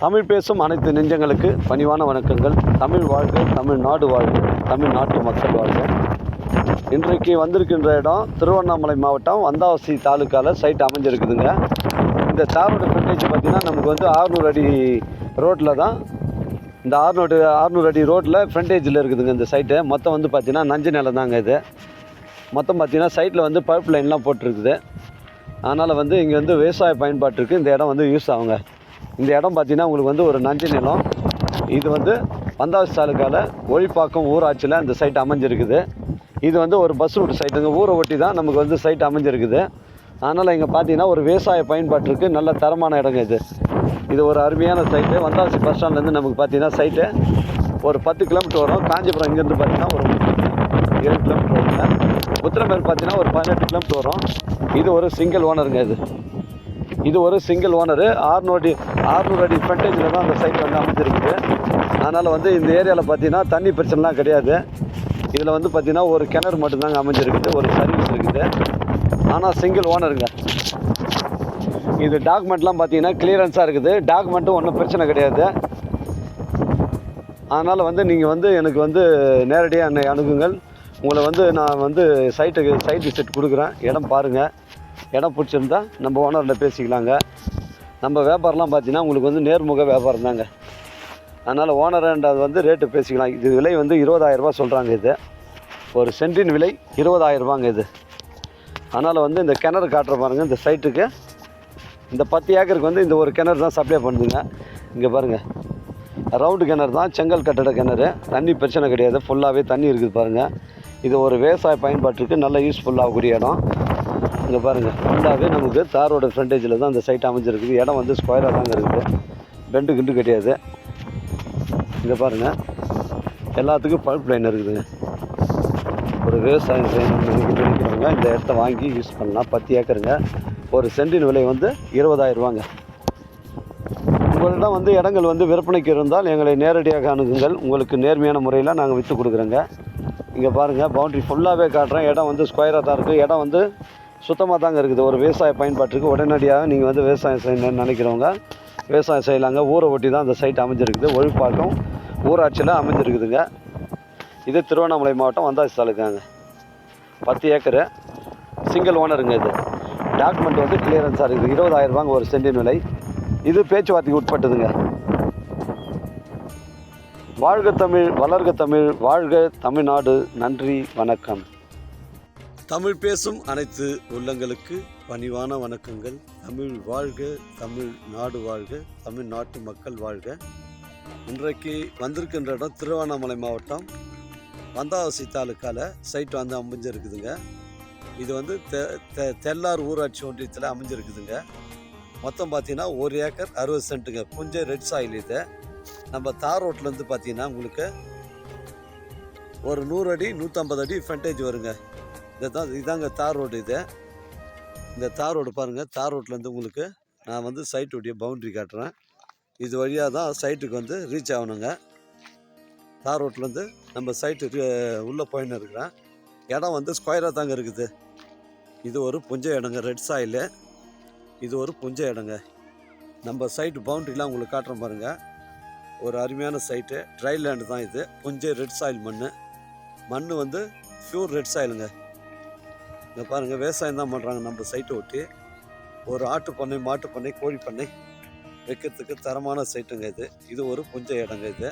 தமிழ் பேசும் அனைத்து நெஞ்சங்களுக்கு பணிவான வணக்கங்கள். தமிழ் வாழ்க தமிழ்நாடு வாழ்க தமிழ்நாட்டு மக்கள் வாழ்க. இன்றைக்கு வந்திருக்கின்ற இடம் திருவண்ணாமலை மாவட்டம் வந்தாவசி தாலுக்காவில் சைட் அமைஞ்சிருக்குதுங்க. இந்த தாரோட ஃப்ரண்டேஜ் பார்த்திங்கன்னா நமக்கு வந்து ஆறுநூறு அடி ரோட்டில் தான் இந்த ஆறுநூறு ஆறுநூறு அடி ரோட்டில் ஃப்ரண்டேஜில் இருக்குதுங்க இந்த சைட்டு மொத்தம் வந்து பார்த்திங்கன்னா நஞ்சு நிலம் தாங்க இது. மொத்தம் பார்த்திங்கன்னா சைட்டில் வந்து பைப் லைன்லாம் போட்டிருக்குது. அதனால் வந்து இங்கே வந்து விவசாய பயன்பாட்டிற்கு இந்த இடம் வந்து யூஸ் ஆகுங்க. இந்த இடம் பார்த்தீங்கன்னா உங்களுக்கு வந்து ஒரு நஞ்சு நிலம். இது வந்து பந்தாசி தாலுக்காவில் ஒழிப்பாக்கம் ஊராட்சியில் இந்த சைட் அமைஞ்சிருக்குது. இது வந்து ஒரு பஸ் ரூட் சைட்டுங்க ஊரை ஒட்டி தான் நமக்கு வந்து சைட் அமைஞ்சிருக்குது. அதனால் இங்கே பார்த்தீங்கன்னா ஒரு விவசாய பயன்பாட்டிற்கு நல்ல தரமான இடங்க இது. இது ஒரு அருமையான சைட்டு வந்தாசி பஸ் ஸ்டாண்ட்லேருந்து நமக்கு பார்த்தீங்கன்னா சைட்டு ஒரு பத்து கிலோமீட்டர் வரும். காஞ்சிபுரம் இங்கேருந்து பார்த்தீங்கன்னா ஒரு ஏழு கிலோமீட்டர் வருங்க. உத்திரமேல் பார்த்தீங்கன்னா ஒரு பதினெட்டு கிலோமீட்டர் வரும். இது ஒரு சிங்கிள் ஓனருங்க இது. இது ஒரு சிங்கிள் ஓனரு ஆறுநூறு அடி ஆறுநூறு அடி ஃப்ரண்டேஜில் தான் அந்த சைட் வந்து அமைஞ்சிருக்குது. அதனால் வந்து இந்த ஏரியாவில் பார்த்தீங்கன்னா தண்ணி பிரச்சனைலாம் கிடையாது. இதில் வந்து பார்த்தீங்கன்னா ஒரு கிணறு மட்டும்தாங்க அமைஞ்சிருக்குது ஒரு சர்வீஸ் இருக்குது. ஆனால் சிங்கிள் ஓனருங்க இது டாக்குமெண்ட்லாம் பார்த்தீங்கன்னா கிளியரன்ஸாக இருக்குது. டாக்குமெண்ட்டும் ஒன்றும் பிரச்சனை கிடையாது. அதனால் வந்து நீங்கள் வந்து எனக்கு வந்து நேரடியாக என்னை அணுகுங்கள். உங்களை வந்து நான் வந்து சைட்டுக்கு சைட் விசிட் கொடுக்குறேன். இடம் பாருங்கள் இடம் பிடிச்சிருந்தா நம்ம ஓனரில் பேசிக்கலாங்க. நம்ம வியாபாரம்லாம் பார்த்தீங்கன்னா உங்களுக்கு வந்து நேர்முக வியாபாரம் தாங்க. அதனால் ஓனர்ன்றது வந்து ரேட்டு பேசிக்கலாம். இது விலை வந்து இருபதாயிரரூபா சொல்கிறாங்க இது. ஒரு சென்டின் விலை இருபதாயிரரூபாங்க இது. அதனால் வந்து இந்த கிணறு காட்டுற பாருங்கள் இந்த சைட்டுக்கு இந்த பத்து ஏக்கருக்கு வந்து இந்த ஒரு கிணறு தான் சப்ளை பண்ணுதுங்க. இங்கே பாருங்கள் ரவுண்டு கிணறு தான் செங்கல் கட்டட கிணறு. தண்ணி பிரச்சனை கிடையாது. ஃபுல்லாகவே தண்ணி இருக்குது பாருங்கள் இது ஒரு விவசாய பயன்பாட்டுக்கு நல்ல யூஸ்ஃபுல்லாகக்கூடிய இடம். இங்கே பாருங்கள் ஃபுல்லாகவே நமக்கு தாரோட ஃப்ரண்டேஜில் தான் அந்த சைட் அமைஞ்சிருக்குது. இடம் வந்து ஸ்கொயராக தாங்க இருக்குது. பெண்டு கிண்டு கிடையாது இங்கே பாருங்கள் எல்லாத்துக்கும் பல்ப் லைன் இருக்குதுங்க ஒரு விவசாயம் செய்யணும்னு நினைக்கிறவங்க இந்த இடத்த வாங்கி யூஸ் பண்ணலாம். பத்து ஏக்கருங்க. ஒரு சென்டின் விலை வந்து இருபதாயிரம் ரூபாங்க. உங்களிடம் வந்து இடங்கள் வந்து விற்பனைக்கு இருந்தால் எங்களை நேரடியாக அணுகுங்கள். உங்களுக்கு நேர்மையான முறையில் நாங்கள் விற்று கொடுக்குறோங்க. இங்கே பாருங்கள் பவுண்ட்ரி ஃபுல்லாகவே காட்டுறேன். இடம் வந்து ஸ்கொயராக தான் இருக்குது இடம் வந்து சுத்தமாக தாங்க இருக்குது ஒரு விவசாய பயன்பாட்டுக்கு உடனடியாக நீங்கள் வந்து விவசாயம் செய்யணும்னு நினைக்கிறவங்க விவசாயம் செய்யலாங்க. ஊரை ஒட்டி தான் அந்த சைட் அமைஞ்சிருக்குது. ஒழிப்பாக்கம் ஊராட்சியில் அமைஞ்சிருக்குதுங்க. இது திருவண்ணாமலை மாவட்டம் வந்தாசி தாலுக்காங்க. பத்து ஏக்கரு சிங்கிள் ஓனருங்க இது. டாக்குமெண்ட் வந்து கிளியரன்ஸாக இருக்குது. இருபதாயிரம் ரூபாங்க ஒரு சென்டின் விலை. இது பேச்சுவார்த்தைக்கு உட்பட்டதுங்க. வாழ்க தமிழ் வளர்க தமிழ் வாழ்க தமிழ்நாடு. நன்றி வணக்கம். தமிழ் பேசும் அனைத்து உள்ளங்களுக்கு பணிவான வணக்கங்கள். தமிழ் வாழ்க தமிழ் நாடு வாழ்க தமிழ்நாட்டு மக்கள் வாழ்க. இன்றைக்கு வந்திருக்கின்ற இடம் திருவண்ணாமலை மாவட்டம். வந்தாவசி தாலுக்காவில் சைட் வந்து அமைஞ்சிருக்குதுங்க. இது வந்து தெ தெ தெல்லார் ஊராட்சி ஒன்றியத்தில் அமைஞ்சிருக்குதுங்க. மொத்தம் பார்த்தீங்கன்னா ஒரு ஏக்கர் அறுபது சென்ட்டுங்க. கொஞ்சம் ரெட் சாயில் இதை. நம்ம தார் ரோட்லேருந்து பார்த்தீங்கன்னா உங்களுக்கு ஒரு நூறு அடி நூற்றம்பது அடி ஃப்ரண்டேஜ் வருங்க. இதுதான் இதாங்க தார் ரோடு இது. இந்த தார் ரோடு பாருங்கள் தார் ரோட்லேருந்து உங்களுக்கு நான் வந்து சைட்டுடைய பவுண்ட்ரி காட்டுறேன். இது வழியாக தான் சைட்டுக்கு வந்து ரீச் ஆகணுங்க. தார் ரோட்லேருந்து நம்ம சைட்டு உள்ளே போயின்னு இருக்கிறேன். இடம் வந்து ஸ்கொயராக தாங்க இருக்குது. இது ஒரு புஞ்சை இடங்க ரெட் சாயிலு. இது ஒரு புஞ்ச இடங்க. நம்ம சைட்டு பவுண்ட்ரிலாம் உங்களுக்கு காட்டுறேன் பாருங்கள் ஒரு அருமையான சைட்டு. ட்ரை லேண்டு தான் இது. புஞ்சை ரெட் சாயில் மண் மண் வந்து ப்யூர் ரெட் சாயிலுங்க. இங்கே பாருங்கள் விவசாயம் தான் பண்ணுறாங்க நம்ம சைட்டை ஒட்டி. ஒரு ஆட்டு பண்ணை மாட்டு பண்ணை கோழி பண்ணை வைக்கிறதுக்கு தரமான சைட்டுங்க இது. இது ஒரு புஞ்ச இடங்க இது.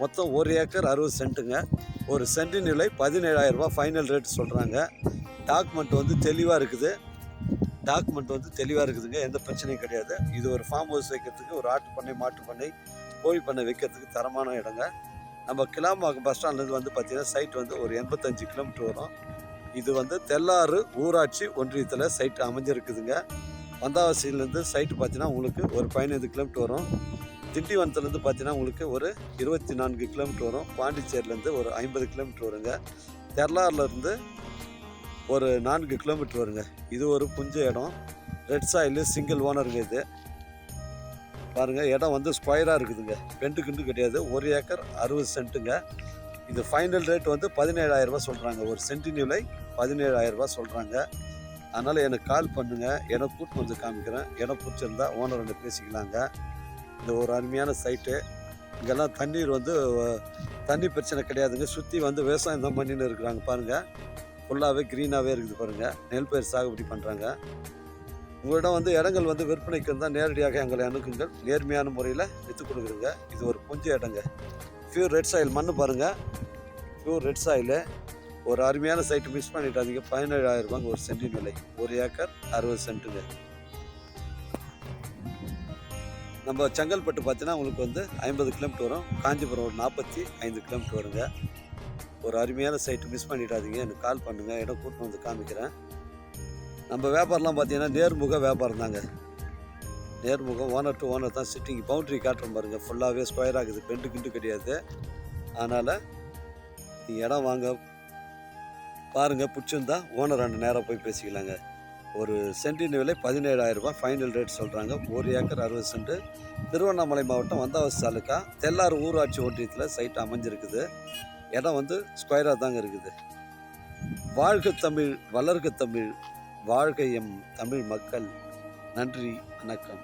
மொத்தம் ஒரு ஏக்கர் அறுபது சென்ட்டுங்க ஒரு சென்டின் நிலை பதினேழாயிரம் ஃபைனல் ரேட் சொல்கிறாங்க டாக்குமெண்ட் வந்து தெளிவாக இருக்குது. டாக்குமெண்ட் வந்து தெளிவாக இருக்குதுங்க. எந்த பிரச்சனையும் கிடையாது. இது ஒரு ஃபார்ம் ஹவுஸ் வைக்கிறதுக்கு ஒரு ஆட்டு பண்ணை மாட்டு பண்ணை கோழி பண்ணை வைக்கிறதுக்கு தரமான இடங்க. நம்ம கிளாம்பாக்கம் பஸ் ஸ்டாண்ட்லேருந்து வந்து பார்த்திங்கன்னா சைட் வந்து ஒரு எண்பத்தஞ்சு கிலோமீட்டர் வரும். இது வந்து தெல்லாறு ஊராட்சி ஒன்றியத்தில் சைட் அமைஞ்சிருக்குதுங்க. வந்தாவாசியிலேருந்து சைட்டு பார்த்தீங்கன்னா உங்களுக்கு ஒரு பதினைந்து கிலோமீட்டர் வரும். திண்டிவனத்துலேருந்து பார்த்தீங்கன்னா உங்களுக்கு ஒரு இருபத்தி நான்கு கிலோமீட்டர் வரும். பாண்டிச்சேரியிலேருந்து ஒரு ஐம்பது கிலோமீட்டர் வருங்க. தெர்லாறுலேருந்து ஒரு நான்கு கிலோமீட்டர் வருங்க. இது ஒரு புஞ்ச இடம். ரெட் சாயில் சிங்கிள் ஓனருங்க இது. பாருங்கள் இடம் வந்து ஸ்கொயராக இருக்குதுங்க. பெண்டு கிண்டு கிடையாது. ஒரு ஏக்கர் அறுபது சென்ட்டுங்க இது ஃபைனல் ரேட் வந்து பதினேழாயிரரூபா சொல்கிறாங்க ஒரு சென்டின் விலை பதினேழாயிரரூபா சொல்கிறாங்க அதனால் எனக்கு கால் பண்ணுங்கள் எனக்கு கூட்டு வந்து காமிக்கிறேன். எனக்கு பிடிச்சிருந்தா ஓனர் பேசிக்கலாங்க. இந்த ஒரு அருமையான சைட்டு இங்கெல்லாம் தண்ணீர் வந்து தண்ணி பிரச்சனை கிடையாதுங்க. சுற்றி வந்து விவசாயம் தான் பண்ணின்னு இருக்கிறாங்க பாருங்கள் ஃபுல்லாகவே க்ரீனாகவே இருக்குது பாருங்கள் நெல் பயிர் சாகுபடி பண்ணுறாங்க உங்களிடம் வந்து இடங்கள் வந்து விற்பனைக்கு இருந்தால் நேரடியாக எங்களை அணுகுங்கள். நேர்மையான முறையில் விற்று கொடுக்குறோங்க. இது ஒரு கொஞ்சம் இடங்க. பியூர் ரெட் சாயில் மண் பாருங்கள் பியூர் ரெட் சாயிலு ஒரு அருமையான சைட்டு மிஸ் பண்ணிட்டாதீங்க பதினேழாயிரம் ரூபாங்க ஒரு சென்டின் விலை. ஒரு ஏக்கர் அறுபது சென்ட்டுங்க. நம்ம செங்கல்பட்டு பார்த்தீங்கன்னா உங்களுக்கு வந்து ஐம்பது கிலோமீட்டர் வரும். காஞ்சிபுரம் ஒரு நாற்பத்தி ஐந்து கிலோமீட்டர் வருங்க. ஒரு அருமையான சைட்டு மிஸ் பண்ணிடாதீங்க. எனக்கு கால் பண்ணுங்கள் இடம் கூட்டிட்டு வந்து காமிக்கிறேன். நம்ம வியாபாரம்லாம் பார்த்தீங்கன்னா நேர்முக வியாபாரம் தாங்க. நேர்முகம் ஓனர் டு ஓனர் தான் சிட்டிங் பவுண்ட்ரி காட்டுறோம் பாருங்கள் ஃபுல்லாகவே ஸ்கொயர் ஆகுது. பெண்டு கிண்டு கிடையாது. அதனால் இடம் வாங்க. பாருங்கள் பிடிச்சிருந்தா ஓனர் ரெண்டு நேரம் போய் பேசிக்கலாங்க. ஒரு சென்டின் விலை பதினேழாயிரரூபா ஃபைனல் ரேட் சொல்கிறாங்க ஒரு ஏக்கர் அறுபது சென்ட் திருவண்ணாமலை மாவட்டம் வந்தாவசி தாலுக்கா. தெல்லாறு ஊராட்சி ஒன்றியத்தில் சைட் அமைஞ்சிருக்குது. இடம் வந்து ஸ்கொயராக தாங்க இருக்குது. வாழ்க தமிழ் வளர்க தமிழ் வாழ்க எம் தமிழ் மக்கள். நன்றி வணக்கம்.